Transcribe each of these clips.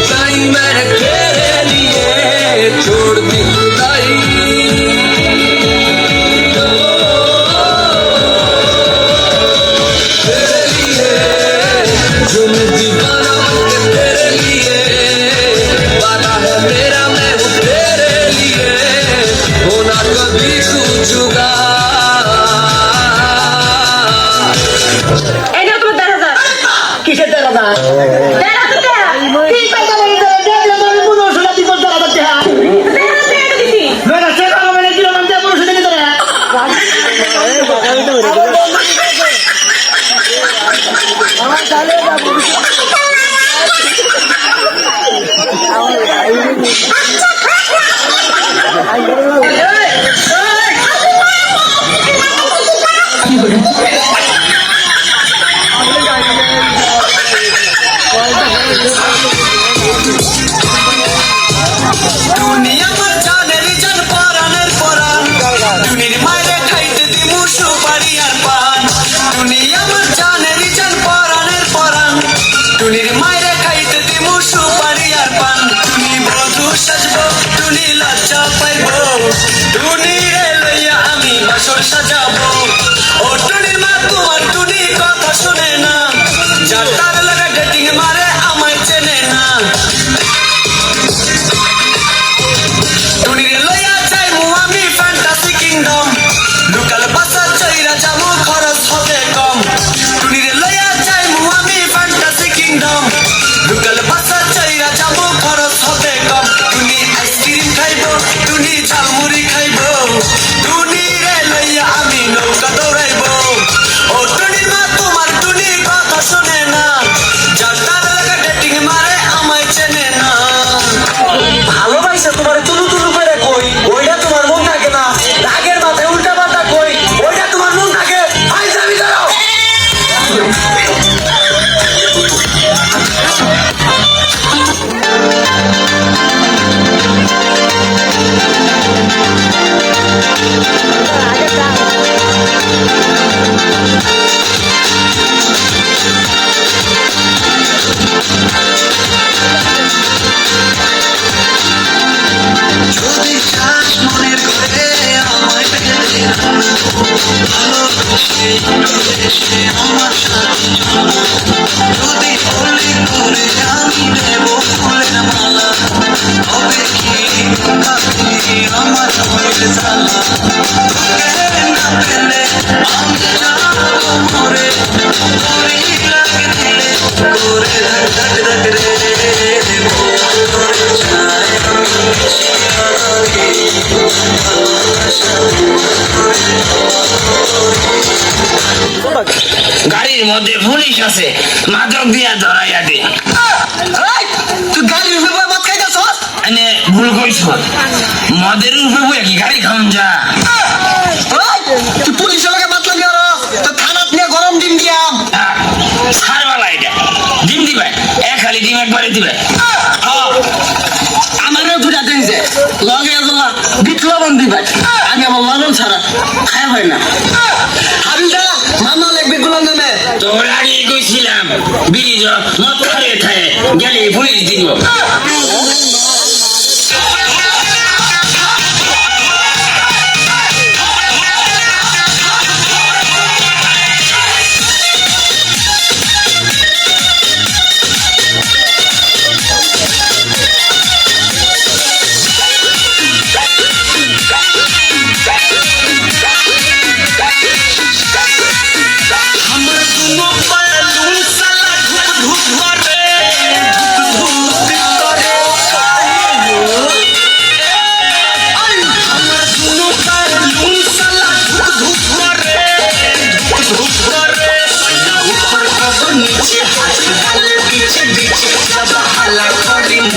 ताई मैंने तेरे लिए छोड़ दी खुदाई तेरे लिए, जो मैं दीवाना हूँ, तेरे लिए। वादा है मेरा, मैं हूँ तेरे लिए। होना कभी सूझूँगा। গাড়ির মধ্যে পুলিশ আছে। মাদক দিয়া ধরাইয়া দে। তুই গাড়ির ভুল কইছ মদের উপরে কি গাড়ি খাওয়া যা কম ডিম দিয়াম সারবালা এটা। ডিম দিবে এক খালি ডিম একবারে দিবে। আমারও দুটা দিন যে লগে বিপ্লবন দিবে। আমি আমার লালন ছাড়া খায় হয় না। হাবিলদা মামা লাগবে গুলার নামে। তোর আগে কইছিলাম বিড়ি মদ খারে খায় গেলে পুলিশ দিব।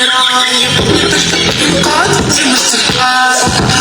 героев Кот из мастер-класса